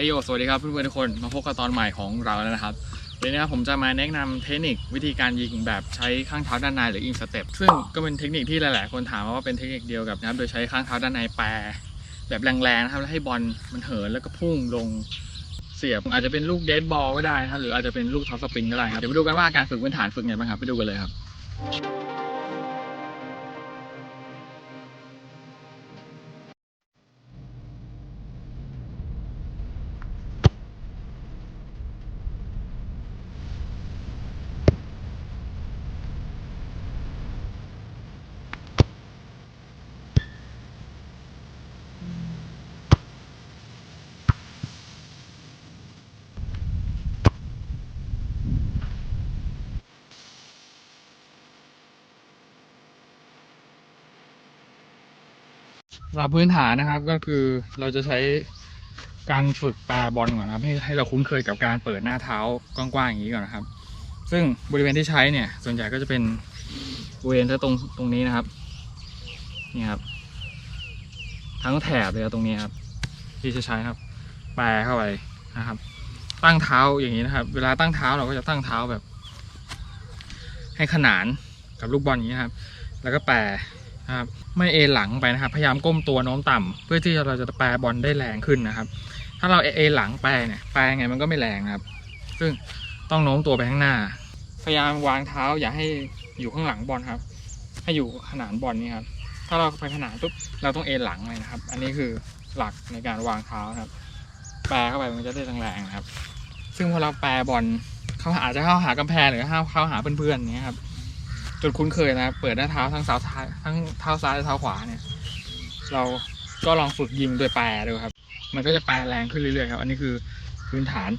ฮ้ยโย สวัสดีครับเพื่อนๆทุกคน มาพบกับตอนใหม่ของเราแล้วนะครับวันนี้นะครับผมจะมาแนะนำเทคนิควิธีการยิงแบบใช้ข้างเท้าด้านในหรือยิงสเต็ป ซึ่งก็เป็นเทคนิคที่หลายๆ คนถามว่าเป็นเทคนิคเดียวกับนะครับ โดยใช้ข้างเท้าด้านในแปรแบบแรงๆนะครับ แล้วให้บอลมันเหินแล้วก็พุ่งลงเสียบ อาจจะเป็นลูกเดดบอลก็ได้นะครับ หรืออาจจะเป็นลูกท็อปสปริงก็ได้ครับ เดี๋ยวไปดูกันว่าการฝึกพื้นฐานฝึกไงบ้างครับ ไปดูกันเลยครับ หรับพื้นฐานนะครับก็คือเราจะใช้การฝึกปลาบอลก่อนนะครับให้ให้เราคุ้นเคยกับการเปิดหน้าเท้ากว้างๆอย่างนี้ก่อนนะครับ ซึ่งบริเวณที่ใช้เนี่ย ส่วนใหญ่ก็จะเป็นบริเวณตรงตรงนี้นะครับนี่ครับ ทั้งแถบเลยตรงนี้ครับ ที่จะใช้ครับ แปรเข้าไปนะครับ ตั้งเท้าอย่างนี้นะครับ เวลาตั้งเท้าเราก็จะตั้งเท้าแบบ ให้ขนานกับลูกบอลอย่างนี้นครับ แล้วก็แปร นะครับไม่เอหลังไปนะครับพยายามก้มตัวโน้มต่ำเพื่อที่เราจะแปรบอลได้แรงขึ้นนะครับ ถ้าเราเอหลังแปรเนี่ยแปรยังไงมันก็ไม่แรงครับ ซึ่งต้องโน้มตัวไปข้างหน้า พยายามวางเท้าอย่าให้อยู่ข้างหลังบอลครับ ให้อยู่ขนานบอลนี่ครับถ้าเราไปขนานปุ๊บเราต้องเอหลังเลยนะครับ อันนี้คือหลักในการวางเท้าครับ แปรเข้าไปมันจะได้แรงๆนะครับ ซึ่งพอเราแปรบอลเขาอาจจะเข้าหากำแพงหรือเข้าเข้าหาเพื่อนๆอย่างเนี้ครับ จนคุ้นเคยนะครับเปิดหน้าเท้าทั้งเท้าท้ายทั้งเท้าซ้ายและเท้าขวาเนี่ย เราก็ลองฝึกยิงโดยแปรดูครับ มันก็จะแปรแรงขึ้นเรื่อยๆครับ อันนี้คือพื้นฐาน